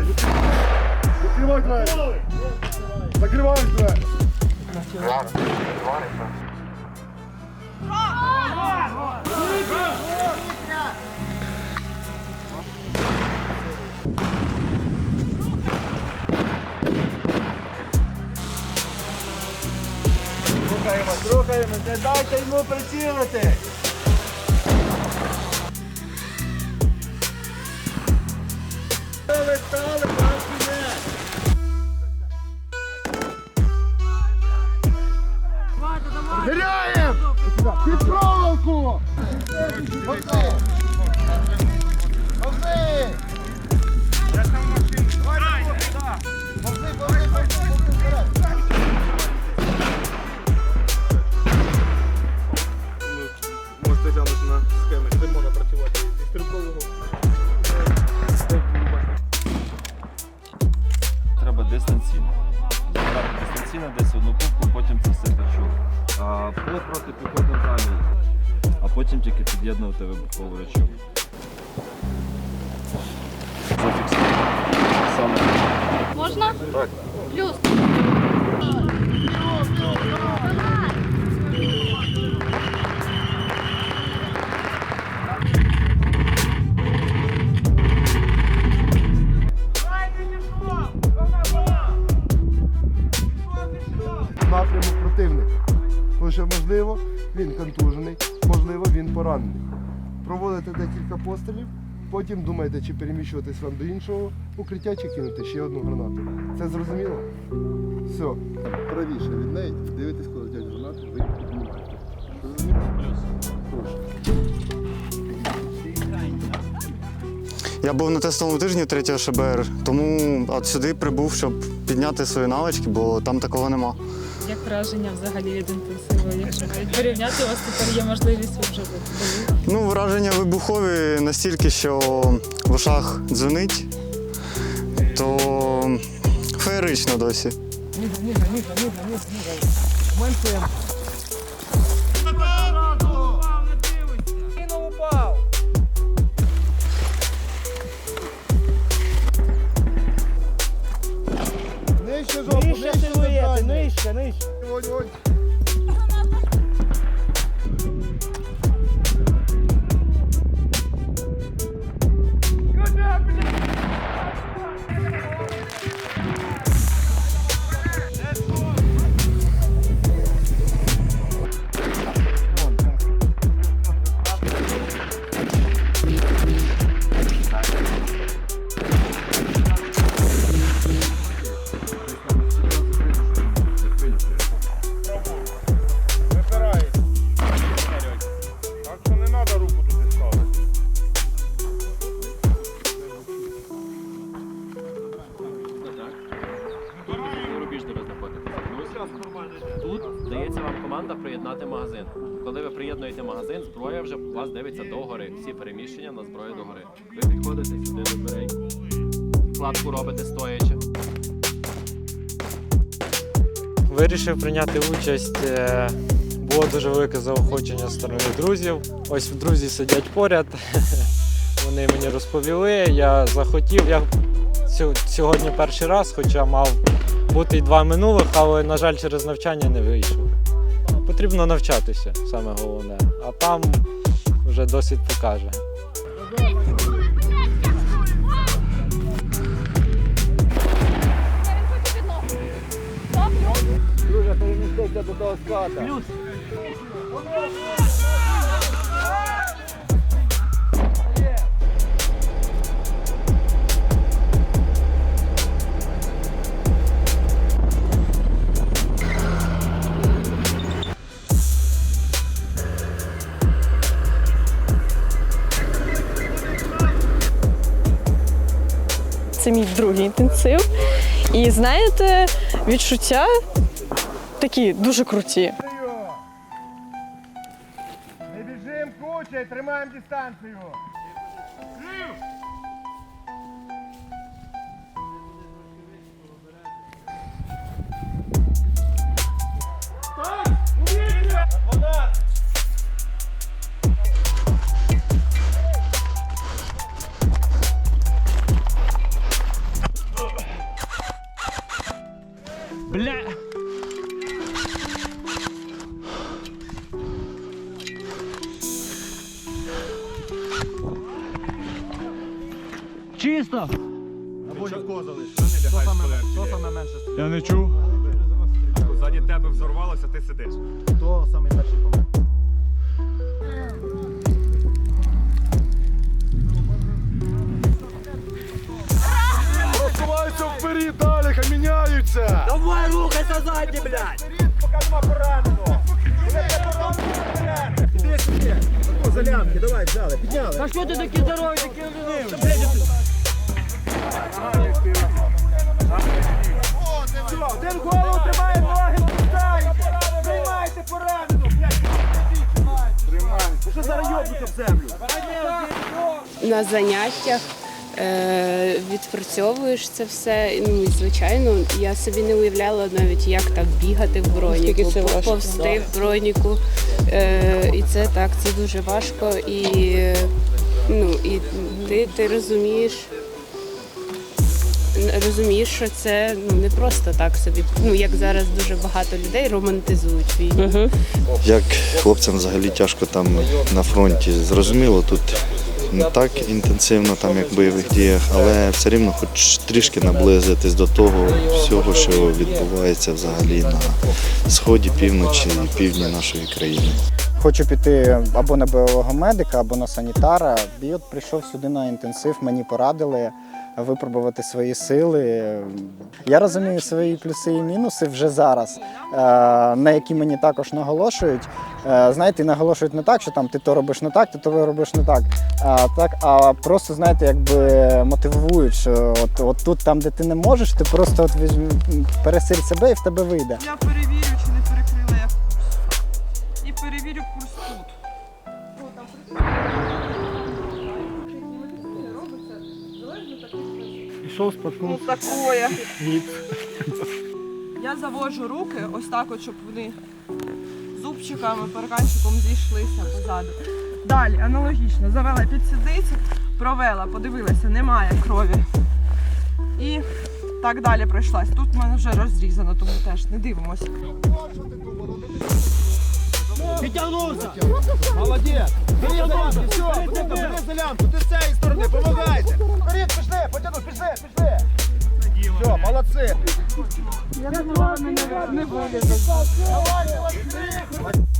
двері! Відкривай двері! Закривай двері! Рухаємось, рухаємось, не дайте йому прицілити. Стали, стали, пан Гряєм! Під проволоку! Повзи! Повзи! Повзи, поле далі, а потім тільки під'єднувати. Зафіксувати. Саме. Можна? Так. Плюс. Напрямок декілька пострілів, потім думаєте, чи переміщуватись вам до іншого укриття, чи кинути ще одну гранату. Це зрозуміло? Все. Правіше від неї, дивитесь, коли летять гранати, ви їх піднімаєте. Я був на тестовому тижні 3 ШБР, тому от сюди прибув, щоб підняти свої навички, бо там такого нема. Як враження взагалі від інтенсиву? Якщо навіть порівняти, у вас тепер є можливість вже були. Ну, враження вибухові настільки, що в ушах дзвонить, то феєрично досі. Нижче жопу, Нижче нижче силуети, завдання. нижче, нижче. Вонь, вонь. Магазин. Коли ви приєднуєте магазин, зброя вже у вас дивиться догори. Всі переміщення на зброю догори. Ви підходите сюди до дверей. Вкладку робите стоячи. Вирішив прийняти участь. е, Було дуже велике заохочення сторони друзів. Ось друзі сидять поряд. Вони мені розповіли. Я захотів. Я сьогодні перший раз, хоча мав бути й два минулих, але, на жаль, через навчання не вийшов. Потрібно навчатися, саме головне. А там вже досвід покаже. Друже, переміститься до того ската. Плюс. Це мій другий інтенсив. І знаєте, відчуття такі дуже круті. Не біжим кучей, тримаємо дистанцію. Бля. Чисто. Що саме менше? Менше? Я не чув. Ззаді тебе взорвалося, ти сидиш. Хто саме перший помер? Розсуваються вперед, далі, міняються! Давай рухайся ззаді, блядь! Поки нема пораненого! Іди сюди! Тако, за лямки, давай, взяли, підняли! Та що ти такі здорові, такі ліниві? Один голову тримає, ноги пускай! Приймайте пораненого, блядь! Тримайте! Що зараз йобнуться в землю? на заняттях е, відпрацьовуєш це все. Ну, і, звичайно, я собі не уявляла навіть, як так бігати в броніку, по- повсти в броніку. Е, і це так, це дуже важко. І, е, ну, і ти, ти розумієш. Розумієш, що це ну не просто так собі. Ну як зараз дуже багато людей романтизують війну. Як хлопцям взагалі тяжко там на фронті. Зрозуміло, тут не так інтенсивно, там як в бойових діях, але все рівно хоч трішки наблизитись до того всього, що відбувається взагалі на сході, півночі і півдні нашої країни. Хочу піти або на бойового медика, або на санітара. І от прийшов сюди на інтенсив, мені порадили випробувати свої сили. Я розумію свої плюси і мінуси вже зараз, е, на які мені також наголошують. Е, Знаєте, наголошують не так, що там ти то робиш не так, ти то робиш не так. А, так, а просто знаєте, якби мотивують, що от, от тут, там, де ти не можеш, ти просто от візьми, пересиль себе і в тебе вийде. Я перевірю, чи не перекрила я курс. І перевірю курс тут. Ішов споткнувся. Ну такое. Я заводжу руки ось так, от, щоб вони зубчиками, парканчиком зійшлися позаду. Далі, аналогічно, завела під сідницю, провела, подивилася, немає крові. І так далі пройшлась. Тут в мене вже розрізано, тому теж не дивимося. Підтягнувся! Молодець! Бери за все, бери за лямку, ти з цієї сторони, помагайте! Вперед, пішли, потяну, пішли, пішли! Все, молодці! Я не буду. Давай, молодці!